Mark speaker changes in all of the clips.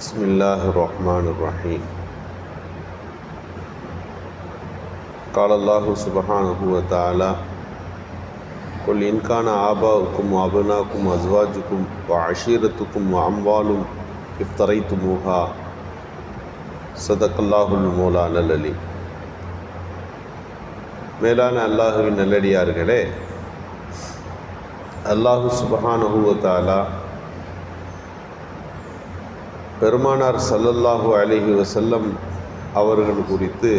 Speaker 1: بسم الله الرحمن الرحيم قال الله سبحانه وتعالى قل إن كان آباؤكم وأبناؤكم وأزواجكم وعشيرتكم وأموال افتريتموها صدق الله المولانا العليم மேலான அல்லாஹுவின் நல்லடியார்களே அல்லாஹு சுபஹானஹு வ தஆலா பெருமானார் சல்லல்லாஹு அலிஹி வசல்லம் அவர்கள் குறித்து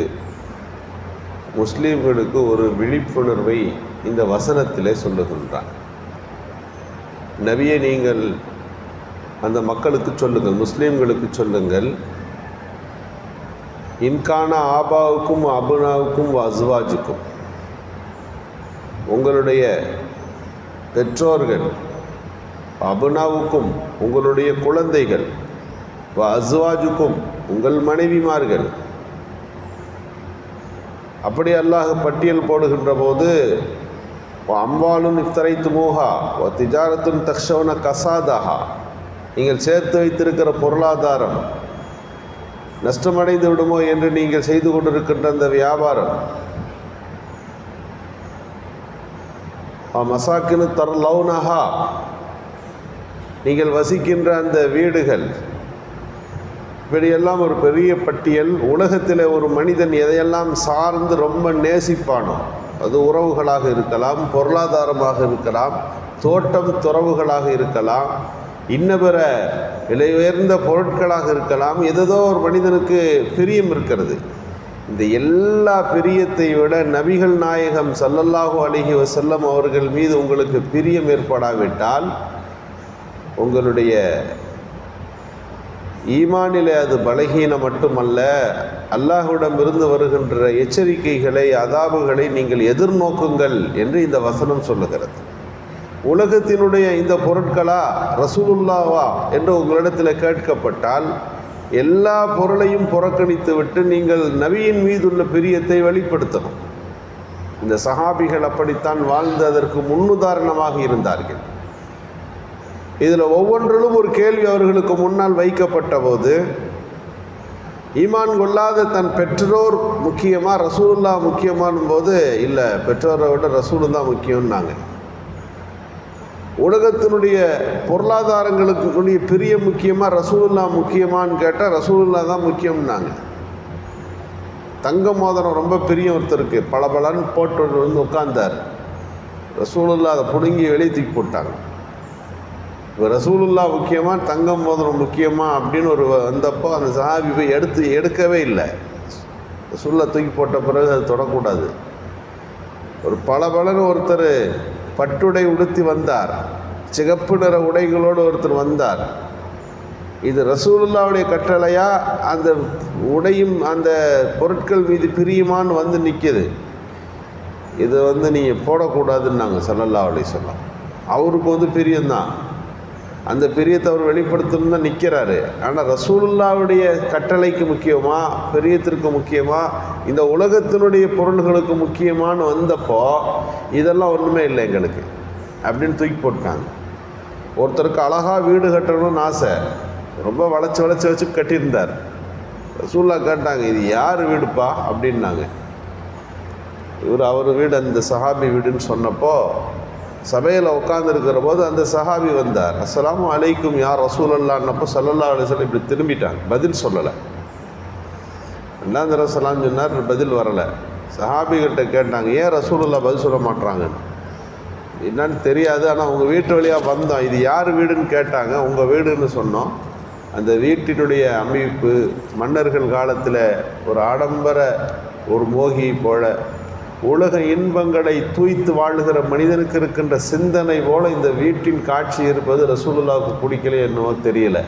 Speaker 1: முஸ்லீம்களுக்கு ஒரு விழிப்புணர்வை இந்த வசனத்திலே சொல்லுகின்றார். நபியை நீங்கள் அந்த மக்களுக்கு சொல்லுங்கள் முஸ்லீம்களுக்கு சொல்லுங்கள். இன்கான ஆபாவுக்கும் அபுனாவுக்கும் அஸ்வாஜுக்கும் உங்களுடைய பெற்றோர்கள் அபுனாவுக்கும் உங்களுடைய குழந்தைகள் அஸ்வாஜுக்கும் உங்கள் மனைவிமார்கள். அப்படி அல்லாஹ் பட்டியல் போடுகின்ற போது அம்பாலும் இஃப்தரைத்து மூஹா ஓ திஜாரத்துன் தக்ஷவன கசாதஹா. நீங்கள் சேர்த்து வைத்திருக்கிற பொருளாதாரம் நஷ்டமடைந்து விடுமோ என்று நீங்கள் செய்து கொண்டிருக்கின்ற அந்த வியாபாரம். மசாக்கினு தர் லவுனஹா நீங்கள் வசிக்கின்ற அந்த வீடுகள் இப்படியெல்லாம் ஒரு பெரிய பட்டியல் உலகத்தில் ஒரு மனிதன் எதையெல்லாம் சார்ந்து ரொம்ப நேசிப்பானோ அது உறவுகளாக இருக்கலாம் பொருளாதாரமாக இருக்கலாம் தோட்டம் துறவுகளாக இருக்கலாம் இன்ன பிற விலை உயர்ந்த பொருட்களாக இருக்கலாம் எதோ ஒரு மனிதனுக்கு பிரியம் இருக்கிறது. இந்த எல்லா பிரியத்தை விட நபிகள் நாயகம் சல்லல்லாஹு அலிஹி வசல்லம் அவர்கள் மீது உங்களுக்கு பிரியம் ஏற்படாவிட்டால் உங்களுடைய ஈமானிலே அது பலகீனம் மட்டுமல்ல அல்லாஹுடமிருந்து வருகின்ற எச்சரிக்கைகளை அதாபுகளை நீங்கள் எதிர்நோக்குங்கள் என்று இந்த வசனம் சொல்லுகிறது. உலகத்தினுடைய இந்த பொருட்களா? ரசூலுல்லாவா என்று உங்களிடத்தில் கேட்கப்பட்டால் எல்லா பொருளையும் புறக்கணித்து விட்டு நீங்கள் நவியின் மீதுள்ள பிரியத்தை வெளிப்படுத்தணும். இந்த சஹாபிகள் அப்படித்தான் வாழ்ந்து அதற்கு முன்னுதாரணமாக இருந்தார்கள். இதில் ஒவ்வொன்றிலும் ஒரு கேள்வி அவர்களுக்கு முன்னால் வைக்கப்பட்ட போது ஈமான் கொள்ளாத தன் பெற்றோர் முக்கியமாக ரசூலுல்லா முக்கியமான போது இல்லை பெற்றோரை விட ரசூலுல்லா முக்கியம்னாங்க. உலகத்தினுடைய பொருளாதாரங்களுக்குரிய பெரிய முக்கியமாக ரசூலுல்லா முக்கியமானு கேட்டால் ரசூலுல்லா தான் முக்கியம்னாங்க. தங்க மோதிரம் ரொம்ப பெரிய ஒருத்தருக்கு. பல பலன்னு போட்டு வந்து உட்கார்ந்தார். ரசூலுல்லா அதை பிடுங்கி வெளியே தூக்கி போட்டாங்க. இப்போ ரசூலுல்லா முக்கியமாக தங்கம் மோதிரம் முக்கியமா அப்படின்னு ஒரு வந்தப்போ அந்த சஹாபி போய் எடுத்து எடுக்கவே இல்லை. ரசூல்லா தூக்கி போட்ட பிறகு அது தொடக்கூடாது. ஒரு பல பலன்னு ஒருத்தர் பட்டுடை உடுத்தி வந்தார். சிகப்பு நிற உடைகளோடு ஒருத்தர் வந்தார். இது ரசூலுல்லாவுடைய கட்டளையா? அந்த உடையும் அந்த பொருட்கள் மீது பிரியுமான்னு வந்து நிற்கிது இதை வந்து நீங்கள் போடக்கூடாதுன்னு நாங்கள் சொல்லல்லா அப்படி சொல்லலாம் அவருக்கு வந்து பிரியம்தான். அந்த பிரியத்தை அவர் வெளிப்படுத்தணும் தான் நிற்கிறாரு ஆனால் ரசூலுல்லாவுடைய கட்டளைக்கு முக்கியமா பிரியத்திற்கு முக்கியமாக இந்த உலகத்தினுடைய பொருள்களுக்கு முக்கியமானு வந்தப்போ இதெல்லாம் ஒன்றுமே இல்லை எங்களுக்கு அப்படின்னு தூக்கி போட்டாங்க ஒருத்தருக்கு அழகாக வீடு கட்டணும்னு ஆசை ரொம்ப வளைச்சி வளைச்சி வச்சு கட்டியிருந்தார். ரசூல்லா கேட்டாங்க இது யார் வீடுப்பா? அப்படின்னாங்க. இவர் அவர் வீடு அந்த சஹாபி வீடுன்னு சொன்னப்போ சபையில் உட்காந்துருக்கிற போது அந்த சஹாபி வந்தார். அஸ்லாம் அலைக்கும் யார் ரசூலல்லான்னப்போ சல்லல்லா அலிஸ்லாம் இப்படி திரும்பிட்டாங்க. பதில் சொல்லலை. ரெண்டாம் தடவை சலாம் சொன்னார் பதில் வரலை. சஹாபிகிட்ட கேட்டாங்க ஏன் ரசூலுல்லா பதில் சொல்ல மாட்டாங்கன்னு என்னன்னு தெரியாது. ஆனால் உங்கள் வீட்டு வழியாக வந்தோம். இது யார் வீடுன்னு கேட்டாங்க. உங்கள் வீடுன்னு சொன்னோம். அந்த வீட்டினுடைய அமைப்பு மன்னர்கள் காலத்தில் ஒரு ஆடம்பர ஒரு மோகி போல உலக இன்பங்களை தூய்த்து வாழுகிற மனிதனுக்கு இருக்கின்ற சிந்தனை போல இந்த வீட்டின் காட்சி இருப்பது ரசூலுல்லாவுக்கு பிடிக்கல என்னவோ தெரியல.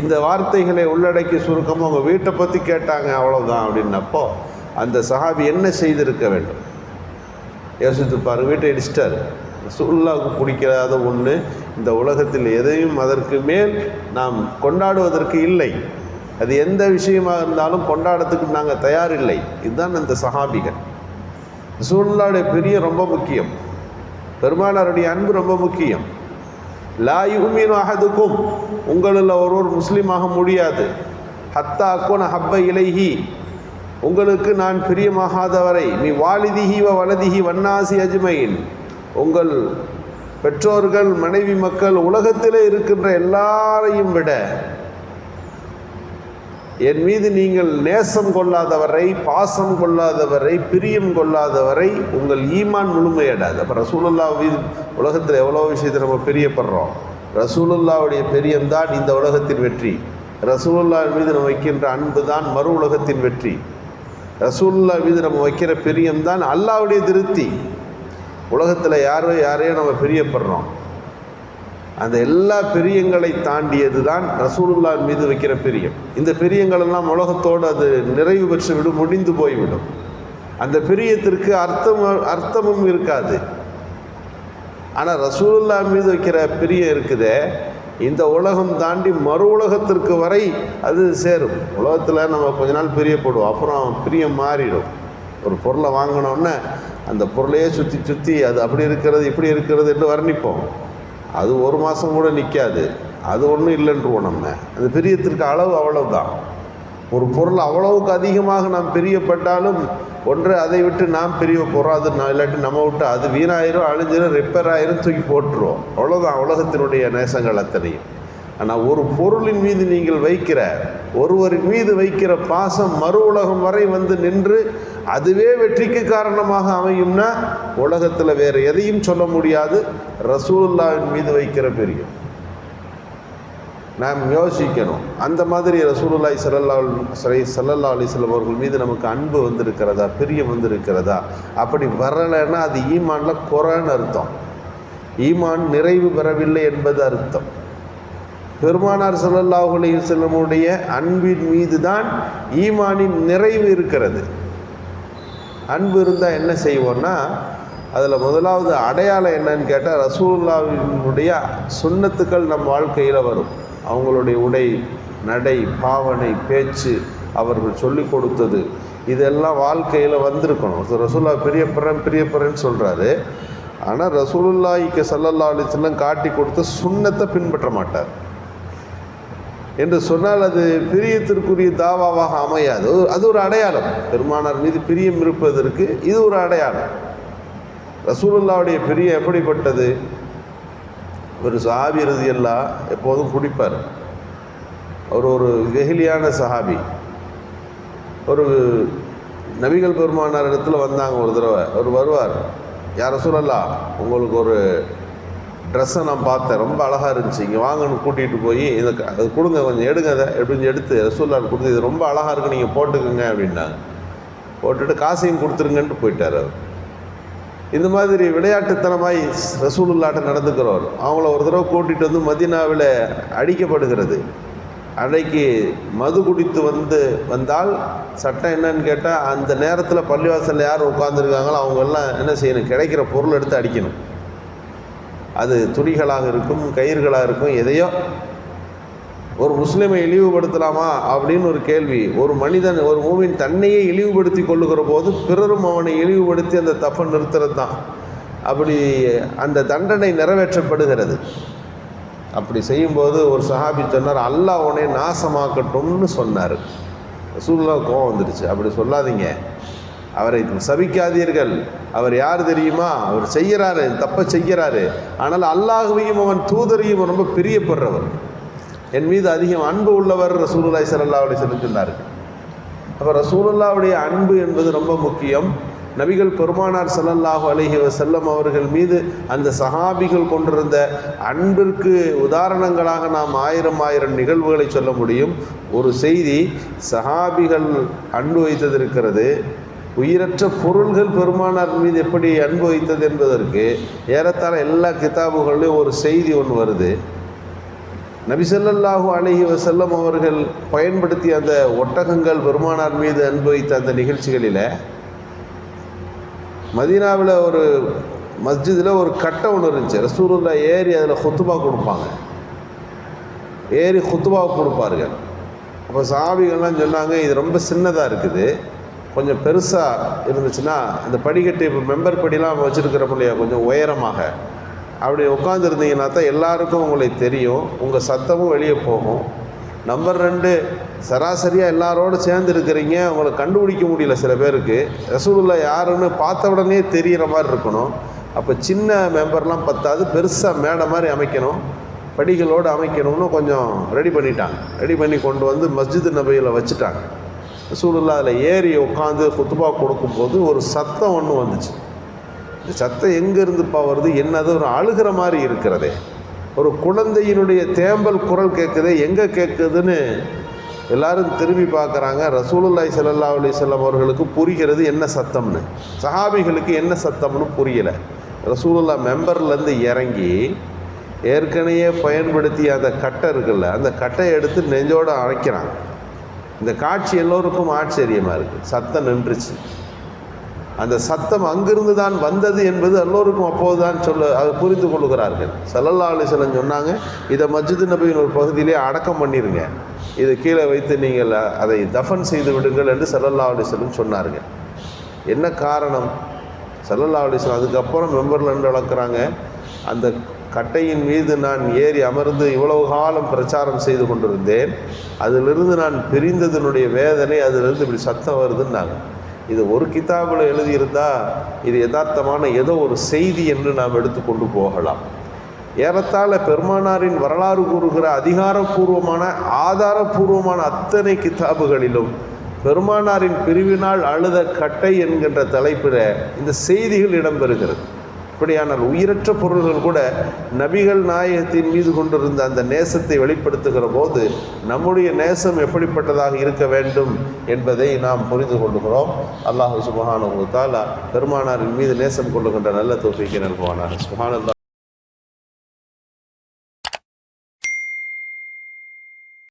Speaker 1: இந்த வார்த்தைகளை உள்ளடக்கி சுருக்கமாக அவங்க வீட்டை பற்றி கேட்டாங்க அவ்வளோதான் அப்படின்னப்போ அந்த சஹாபி என்ன செய்திருக்க வேண்டும்? யோசித்து பாருங்க வீட்டை இடிச்சிட்டார். ரசூல்லாவுக்கு பிடிக்காத ஒன்று இந்த உலகத்தில் எதையும் அதற்கு மேல் நாம் கொண்டாடுவதற்கு இல்லை. அது எந்த விஷயமாக இருந்தாலும் கொண்டாடத்துக்கு நாங்கள் தயாரில்லை. இதுதான் அந்த சஹாபிகள். ரசூலுல்லாவுடைய பெரிய ரொம்ப முக்கியம். பெருமானாருடைய அன்பு ரொம்ப முக்கியம். லா யுமினு அஹதுக்கும் உங்களில் ஒருவர் முஸ்லீமாக முடியாது. ஹத்தா அக்கோன ஹப்ப இலைஹி உங்களுக்கு நான் பிரியமாகாதவரை நீ வாலிதிஹி வ வலதிஹி வன்னாசி அஜ்மையின் உங்கள் பெற்றோர்கள் மனைவி மக்கள் உலகத்திலே இருக்கின்ற எல்லாரையும் விட என் மீது நீங்கள் நேசம் கொள்ளாதவரை பாசம் கொள்ளாதவரை பிரியம் கொள்ளாதவரை உங்கள் ஈமான் முழுமையடாது அப்போ ரசூலுல்லா மீது உலகத்தில் எவ்வளோ விஷயத்தை நம்ம பிரியப்படுறோம்? ரசூலுல்லாவுடைய பிரியம்தான் இந்த உலகத்தின் வெற்றி. ரசூலுல்லா மீது நம்ம வைக்கின்ற அன்பு தான் மறு உலகத்தின் வெற்றி. ரசூலுல்லா மீது நம்ம வைக்கிற பிரியம்தான் அல்லாவுடைய திருப்தி. உலகத்தில் யாரோ யாரையோ நம்ம பிரியப்படுறோம். அந்த எல்லா பிரியங்களை தாண்டியது தான் ரசூலுல்லா மீது வைக்கிற பிரியம். இந்த பிரியங்களெல்லாம் உலகத்தோடு அது நிறைவு பெற்று விடும் முடிந்து போய்விடும். அந்த பிரியத்திற்கு அர்த்தம் அர்த்தமும் இருக்காது. ஆனால் ரசூலுல்லா மீது வைக்கிற பிரியம் இருக்குதே இந்த உலகம் தாண்டி மறு உலகத்திற்கு வரை அது சேரும். உலகத்தில் நம்ம கொஞ்ச நாள் பிரியப்படுவோம் அப்புறம் பிரியம் மாறிடும். ஒரு பொருளை வாங்கினோன்னே அந்த பொருளையே சுற்றி சுற்றி அது அப்படி இருக்கிறது இப்படி இருக்கிறது என்று வர்ணிப்போம். அது ஒரு மாதம் கூட நிற்காது அது ஒன்றும் இல்லைன்றுவோம் நம்ம. அந்த பிரியத்திற்கு அளவு அவ்வளவுதான். ஒரு பொருள் அவ்வளவுக்கு அதிகமாக நாம் பிரியப்பட்டாலும் ஒன்று அதை விட்டு நாம் பிரிய போகிறோம் அது நான் இல்லாட்டி நம்ம விட்டு அது வீணாயிரும் அழிஞ்சிரும் ரிப்பேர் ஆயிரும் தூக்கி போட்டுருவோம் அவ்வளோதான் உலகத்தினுடைய நேசங்கள் அத்தனையும். ஆனால் ஒரு பொருளின் மீது நீங்கள் வைக்கிற ஒருவரின் மீது வைக்கிற பாசம் மறு உலகம் வரை வந்து நின்று அதுவே வெற்றிக்கு காரணமாக அமையும்னா உலகத்தில் வேறு எதையும் சொல்ல முடியாது. ரசூலுல்லாவின் மீது வைக்கிற பிரியம். நாம் யோசிக்கணும். அந்த மாதிரி ரசூலுல்லாய் சல்லல்லா சரை சல்லல்லா அலிஸ்லம் அவர்கள் மீது நமக்கு அன்பு வந்திருக்கிறதா? பிரியம் வந்திருக்கிறதா? அப்படி வரலைன்னா அது ஈமான்ல குறைன்னு அர்த்தம். ஈமான் நிறைவு பெறவில்லை என்பது அர்த்தம். பெருமானார் சல்லல்லாஹு செல்லமுடைய அன்பின் மீது தான் ஈமானின் நிறைவு இருக்கிறது. அன்பு இருந்தால் என்ன செய்வோம்னா அதில் முதலாவது அடையாளம் என்னன்னு கேட்டால் ரசூல்லாவினுடைய சுண்ணத்துக்கள் நம் வாழ்க்கையில் வரும். அவங்களுடைய உடை நடை பாவனை பேச்சு அவர்கள் சொல்லி கொடுத்தது. இதெல்லாம் வாழ்க்கையில் வந்திருக்கணும். ரசூல்லா பிரியப்படுறேன் பிரியப்படுறேன்னு சொல்கிறாரு ஆனால் ரசூலுல்லாய்க்கு சல்லல்லா அலிஸ்லாம் காட்டி கொடுத்த சுண்ணத்தை பின்பற்ற மாட்டார். என்று சொன்னால் அது பிரியத்திற்குரிய தாவாவாக அமையாது. அது ஒரு அடையாளம். பெருமானார் மீது பிரியம் இருப்பதற்கு இது ஒரு அடையாளம். ரசூலுல்லாவுடைய பிரியம் எப்படிப்பட்டது? ஒரு சஹாபி இறுதியெல்லாம் எப்போதும் குடிப்பார். அவர் ஒரு வெகுலியான சஹாபி. ஒரு நபிகள் பெருமானார் இடத்துல வந்தாங்க ஒரு தடவை. அவர் வருவார். யார் சொல்லலாம் உங்களுக்கு ஒரு ட்ரெஸ்ஸை நான் பார்த்தேன். ரொம்ப அழகாக இருந்துச்சு. இங்கே வாங்கன்னு கூட்டிகிட்டு போய் இதை அது கொடுங்க கொஞ்சம் எடுங்க அதை எப்படின்னு எடுத்து ரசூல்லாவுக்கு கொடுத்து இது ரொம்ப அழகாக இருக்குது நீங்கள் போட்டுக்கோங்க அப்படின்னாங்க. போட்டுட்டு காசையும் கொடுத்துருங்கன்ட்டு போயிட்டார் அவர். இந்த மாதிரி விளையாட்டுத்தனமாய் ரசூலுல்லாட்ட நடந்துக்கிறவர். அவங்கள ஒரு தடவை கூட்டிகிட்டு வந்து மதீனாவில் அடிக்கப்படுகிறது. அன்றைக்கு மது குடித்து வந்து வந்தால் சட்டம் என்னன்னு கேட்டால் அந்த நேரத்தில் பள்ளிவாசலில் யார் உட்காந்துருக்காங்களோ அவங்கெல்லாம் என்ன செய்யணும் கிடைக்கிற பொருள் எடுத்து அடிக்கணும். அது துணிகளாக இருக்கும் கயிறுகளாக இருக்கும் எதையோ ஒரு முஸ்லிமை இழிவுபடுத்தலாமா அப்படின்னு ஒரு கேள்வி. ஒரு மனிதன் ஒரு மூவின் தன்னையே இழிவுபடுத்தி கொள்ளுகிற போது பிறரும் அவனை இழிவுபடுத்தி அந்த தப்பை நிறுத்துறது தான் அப்படி அந்த தண்டனை நிறைவேற்றப்படுகிறது. அப்படி செய்யும்போது ஒரு சஹாபி சொன்னார் அல்லாஹ் உன்னை நாசமாக்கட்டும்னு சொன்னார். சூழ்நிலை கோவம் வந்துடுச்சு அப்படி சொல்லாதீங்க. அவரை சபிக்காதீர்கள். அவர் யார் தெரியுமா? அவர் செய்கிறாரு தப்பை செய்கிறாரு. ஆனால் அல்லாஹுவையும் அவன் தூதரையும் ரொம்ப பிரியப்படுறவர். என் மீது அதிகம் அன்பு உள்ளவர் ரசூலுல்லாஹி ஸல்லல்லாஹு அலைஹி வஸல்லம் அப்போ ரசூலுல்லாவுடைய அன்பு என்பது ரொம்ப முக்கியம். நபிகள் பெருமானார் ஸல்லல்லாஹு அலைஹி வஸல்லம் அவர்கள் மீது அந்த சஹாபிகள் கொண்டிருந்த அன்பிற்கு உதாரணங்களாக நாம் ஆயிரம் ஆயிரம் நிகழ்வுகளை சொல்ல முடியும். ஒரு செய்தி சஹாபிகள் அன்பு வைத்தது இருக்கிறது. உயிரற்ற பொருள்கள் பெருமானார் மீது எப்படி அன்பு வைத்தது என்பதற்கு ஏறத்தாழ எல்லா கிதாபுகளிலும் ஒரு செய்தி ஒன்று வருது. நபிசல்லாஹு அலைஹி வஸல்லம் அவர்கள் பயன்படுத்திய அந்த ஒட்டகங்கள் பெருமானார் மீது அன்பு வைத்த அந்த நிகழ்ச்சிகளில் மதீனாவில் ஒரு மஸ்ஜிதில் ஒரு கட்டை ஒன்று இருந்துச்சு. ரசூருல்லா ஏறி அதில் ஹுத்துபா கொடுப்பாங்க. ஏறி ஹுத்துபா கொடுப்பார்கள். அப்போ சாபிகள்லாம் சொன்னாங்க இது ரொம்ப சின்னதாக இருக்குது. கொஞ்சம் பெருசாக இருந்துச்சுன்னா அந்த படிக்கட்டு இப்போ மெம்பர் படிலாம் வச்சுருக்கிறோம் இல்லையா கொஞ்சம் உயரமாக. அப்படி உட்காந்துருந்தீங்கன்னா தான் எல்லாருக்கும் உங்களை தெரியும். உங்கள் சத்தமும் வெளியே போகும். நம்பர் ரெண்டு சராசரியாக எல்லாரோடு சேர்ந்து இருக்கிறீங்க. உங்களை கண்டுபிடிக்க முடியல சில பேருக்கு. ரசூலுல்லா யாருன்னு பார்த்த உடனே தெரிகிற மாதிரி இருக்கணும். அப்போ சின்ன மெம்பர்லாம் பத்தாது பெருசாக மேடை மாதிரி அமைக்கணும். படிகளோடு அமைக்கணும்னு கொஞ்சம் ரெடி பண்ணிட்டாங்க. ரெடி பண்ணி கொண்டு வந்து மஸ்ஜித் நபையில் வச்சுட்டாங்க. ரசூலுல்லா அதில் ஏறி உட்காந்து குத்துபா கொடுக்கும்போது ஒரு சத்தம் ஒன்று வந்துச்சு. இந்த சத்தம் எங்கேருந்துப்பா வருது? என்னது? ஒரு அழுகிற மாதிரி இருக்கிறதே. ஒரு குழந்தையினுடைய தேம்பல் குரல் கேட்குதே எங்கே கேட்குதுன்னு எல்லாரும் திரும்பி பார்க்குறாங்க. ரசூலுல்லாய் சல்லா அலி வஸல்லம் அவர்களுக்கு புரிகிறது என்ன சத்தம்னு. சஹாபிகளுக்கு என்ன சத்தம்னு புரியலை. ரசூலுல்லா மெம்பர்லேருந்து இறங்கி ஏற்கனவே பயன்படுத்திய அந்த கட்டை இருக்குல்ல அந்த கட்டையை எடுத்து நெஞ்சோடு அரைக்கிறாங்க இந்த காட்சி எல்லோருக்கும் ஆச்சரியமாக இருக்குது சத்தம் நின்றுச்சு. அந்த சத்தம் அங்கிருந்து தான் வந்தது என்பது எல்லோருக்கும் அப்போது தான் சொல்ல அதை புரிந்து கொள்கிறார்கள். சல்லல்லா அலிசலம் சொன்னாங்க இதை மஸ்ஜிது நபியின் ஒரு பகுதியிலே அடக்கம் பண்ணிடுங்க இதை கீழே வைத்து நீங்கள் அதை தஃபன் செய்து விடுங்கள் என்று சல்லல்லா அலிசலம் சொன்னார்கள். என்ன காரணம்? சல்லல்லா அலிஸ்லாம் அதுக்கப்புறம் மெம்பரில் இருந்து வளர்க்குறாங்க. அந்த கட்டையின் மீது நான் ஏறி அமர்ந்து இவ்வளவு காலம் பிரச்சாரம் செய்து கொண்டிருந்தேன் அதிலிருந்து நான் பிரிந்ததனுடைய வேதனை அதிலிருந்து இப்படி சத்தம் வருதுன்னாங்க. இது ஒரு கிதாபில் எழுதியிருந்தால் இது யதார்த்தமான ஏதோ ஒரு செய்தி என்று நாம் எடுத்துக்கொண்டு போகலாம். ஏறத்தாழ பெருமானாரின் வரலாறு கூறுகிற அதிகாரப்பூர்வமான ஆதாரப்பூர்வமான அத்தனை கிதாபுகளிலும் பெருமானாரின் பிரிவினால் அழுத கட்டை என்கின்ற தலைப்பில் இந்த செய்திகள் இடம்பெறுகிறது. அப்படியானால் உயிரற்ற பொருள்கள் கூட நபிகள் நாயகத்தின் மீது கொண்டிருந்த அந்த நேசத்தை வெளிப்படுத்துகிற போது நம்முடைய நேசம் எப்படிப்பட்டதாக இருக்க வேண்டும் என்பதை நாம் புரிந்து கொள்ளுகிறோம். அல்லாஹு சுபஹானு தாலா பெருமானாரின் மீது நேசம் கொள்ளுகின்ற நல்ல தொகுப்பிக்கு நல்குவானார் சுபஹான்